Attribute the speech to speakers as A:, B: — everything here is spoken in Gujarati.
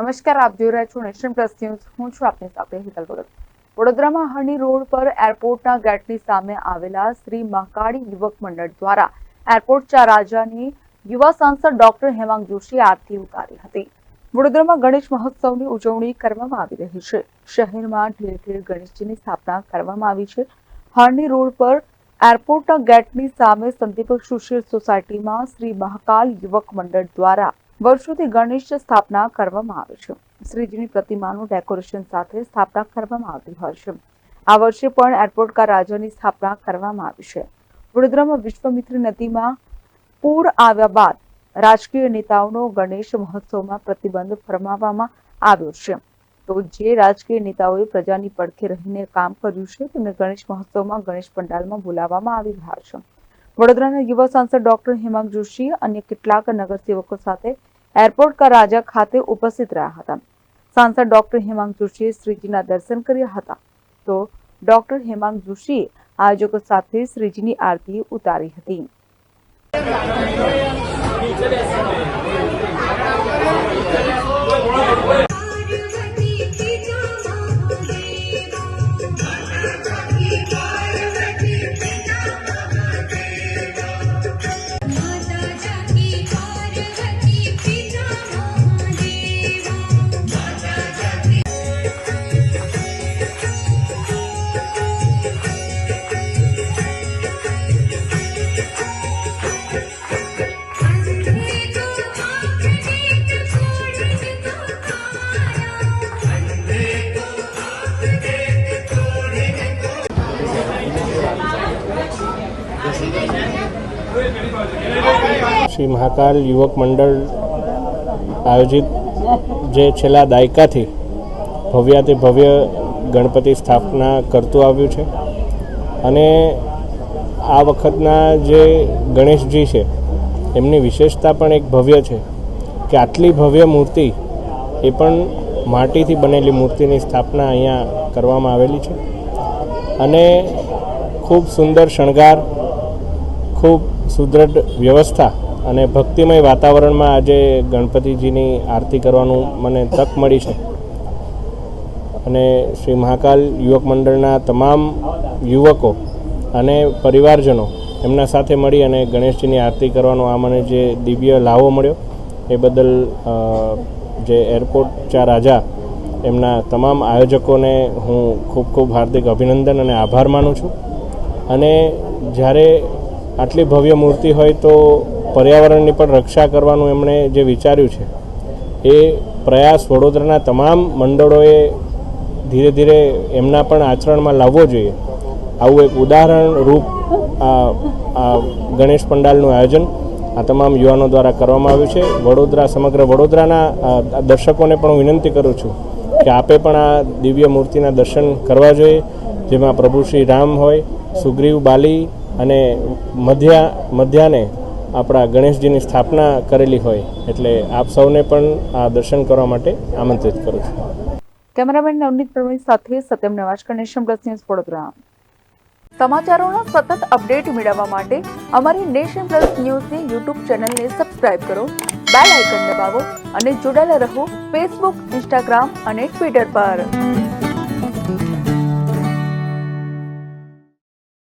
A: નમસ્કાર, આપ જોઈ રહ્યા છો નેશન પ્લસ ન્યૂઝ. હું છું આપની સાથે હિતલ ભગત. વડોદરામાં હરણી રોડ પર એરપોર્ટના ગેટની સામે આવેલા શ્રી મહાકાળી યુવક મંડળ દ્વારા એરપોર્ટ ચાર રાજાની યુવા સાંસદ ડોક્ટર હેમાંગ જોશી આરતી ઉતારી હતી. વડોદરામાં ગણેશ મહોત્સવની ઉજવણી કરવામાં આવી રહી છે. શહેરમાં ઠેર ઠેર ગણેશજીની સ્થાપના કરવામાં આવી છે. હરણી રોડ પર એરપોર્ટના ગેટની સામે સંદીપ સુશીલ સોસાયટીમાં શ્રી મહાકાલ યુવક મંડળ દ્વારા વર્ષોથી ગણેશ સ્થાપના કરવામાં આવે છે. શ્રીજીની પ્રતિમાનું ડેકોરેશન સાથે સ્થાપના કરવામાં આવતી હોય છે. આ વર્ષે પણ એરપોર્ટ કા રાજાની સ્થાપના કરવામાં આવી છે. વડોદરામાં વિશ્વમિત્રી નદીમાં પૂર આવ્યા બાદ રાજકીય નેતાઓનો ગણેશ મહોત્સવમાં પ્રતિબંધ ફરમાવવામાં આવ્યો છે. તો જે રાજકીય નેતાઓએ પ્રજાની પડખે રહીને કામ કર્યું છે, તેમને ગણેશ મહોત્સવમાં ગણેશ પંડાલમાં બોલાવવામાં આવી રહ્યા છે. વડોદરાના યુવા સાંસદ ડોક્ટર હેમાંગ જોશી અન્ય કેટલાક નગરસેવકો સાથે એરપોર્ટ કરાજા રાજા ખાતે ઉપસ્થિત રહ્યા હતા. સાંસદ ડોક્ટર હેમાંગ જોશીએ શ્રીજીના દર્શન કર્યા હતા. તો ડોક્ટર હેમાંગ જોશીએ આયોજકો સાથે શ્રીજીની આરતી ઉતારી હતી.
B: શ્રી મહાકાલ યુવક મંડળ આયોજિત જે છેલ્લા દાયકાથી ભવ્યાતિ ભવ્ય ગણપતિ સ્થાપના કરતું આવ્યું છે અને આ વખતના જે ગણેશજી છે, એમની વિશેષતા પણ એક ભવ્ય છે કે આટલી ભવ્ય મૂર્તિ એ પણ માટીથી બનેલી મૂર્તિની સ્થાપના અહીંયા કરવામાં આવેલી છે અને ખૂબ સુંદર શણગાર ખૂબ સુદૃઢ વ્યવસ્થા અને ભક્તિમય વાતાવરણમાં આજે ગણપતિજીની આરતી કરવાનું મને તક મળી છે. અને શ્રી મહાકાલ યુવક મંડળના તમામ યુવકો અને પરિવારજનો એમના સાથે મળી અને ગણેશજીની આરતી કરવાનો આ મને જે દિવ્ય લાવો મળ્યો, એ બદલ જે એરપોર્ટ ચાર રાજા એમના તમામ આયોજકોને હું ખૂબ ખૂબ હાર્દિક અભિનંદન અને આભાર માનું છું. અને જ્યારે આટલી ભવ્ય મૂર્તિ હોય તો પર્યાવરણની પણ રક્ષા કરવાનું એમણે જે વિચાર્યું છે, એ પ્રયાસ વડોદરાના તમામ મંડળોએ ધીરે ધીરે એમના પણ આચરણમાં લાવવો જોઈએ. આવું એક ઉદાહરણ રૂપ આ ગણેશ પંડાલનું આયોજન આ તમામ યુવાનો દ્વારા કરવામાં આવ્યું છે. વડોદરા, સમગ્ર વડોદરાના દર્શકોને પણ હું વિનંતી કરું છું કે આપે પણ આ દિવ્ય મૂર્તિના દર્શન કરવા જોઈએ, જેમાં પ્રભુ શ્રી રામ હોય, સુગ્રીવ બાલી અને મધ્યા મધ્યાને આપણા ગણેશજીની સ્થાપના કરેલી હોય એટલે આપ સૌને પણ આ દર્શન કરવા માટે આમંત્રિત કરું છું.
A: કેમેરામેન નવનીત પ્રવીણ સાથે Satyam Navajkar nation plus news Vadodara. સમાચારોના સતત અપડેટ મેળવવા માટે અમારી નેશન પ્લસ ન્યૂઝની યુટ્યુબ ચેનલને સબસ્ક્રાઇબ કરો, બેલ આઇકન દબાવો અને જોડાયેલા રહો ફેસબુક, ઇન્સ્ટાગ્રામ અને ટ્વિટર પર.